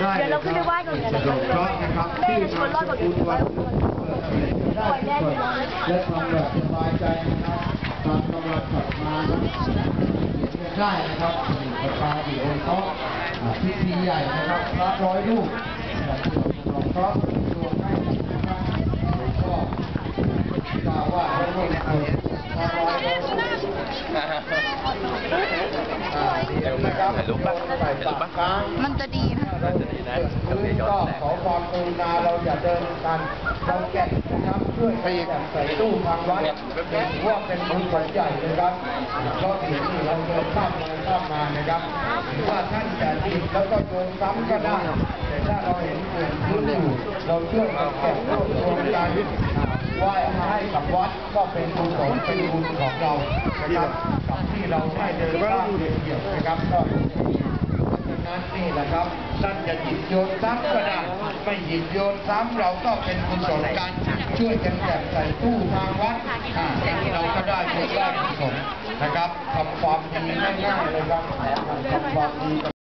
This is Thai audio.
ได้เดี๋ยวเราขึ้นไปไหว้ก่อนกันสะนะดวกเคราะห์นะครับแม่จะชวนรอดก่อนที่วัดได้ทุกคนและทำแบบสบายใจนะครับตามกำลังศรัทธานะครับได้นะครับศรัทธาอยู่องค์เพราะพิธีใหญ่นะครับพระร้อยรูปหลวงพ่อรวมให้นะครับหลวงพ่อกล่าวว่าให้พวกเราพระร้อยรูปถ่ายรูปปะถ่ายรูปปะถ่ายรูปปะมันจะดี น่าจะดีนะทำให้ย้อก็ขอความกรุณาเราอย่าเดินกันเราแกะนะครับช่วยให้แบบใส่ตู้ทางวัดถือว่าเป็นบุญขวัญใหญ่นะครับก็ถือที่เราเดินข้ามมาข้ามมานะครับว่าท่านจะหยิบแล้วก็โยนซ้ำก็ได้แต่ถ้าเราเห็นเกิดขึ้นอยู่เราช่วยกันแกะรวบรวมกันไหว้ให้กับวัดก็เป็นบุญของเป็นบุญของเรานะครับกับที่เราไม่เดินข้ามเดินเหยียบนะครับก็ นั้นนี่แหละครับท่านจะหยิบโยนซ้ำก็ได้ไม่หยิบโยนซ้ำเราก็เป็นกุศลกันช่วยกันแจกใส่ตู้ทางวัดอ่าเราก็ได้บุญได้กุศลนะครับทำความดีง่ายๆเลยครับทำความดี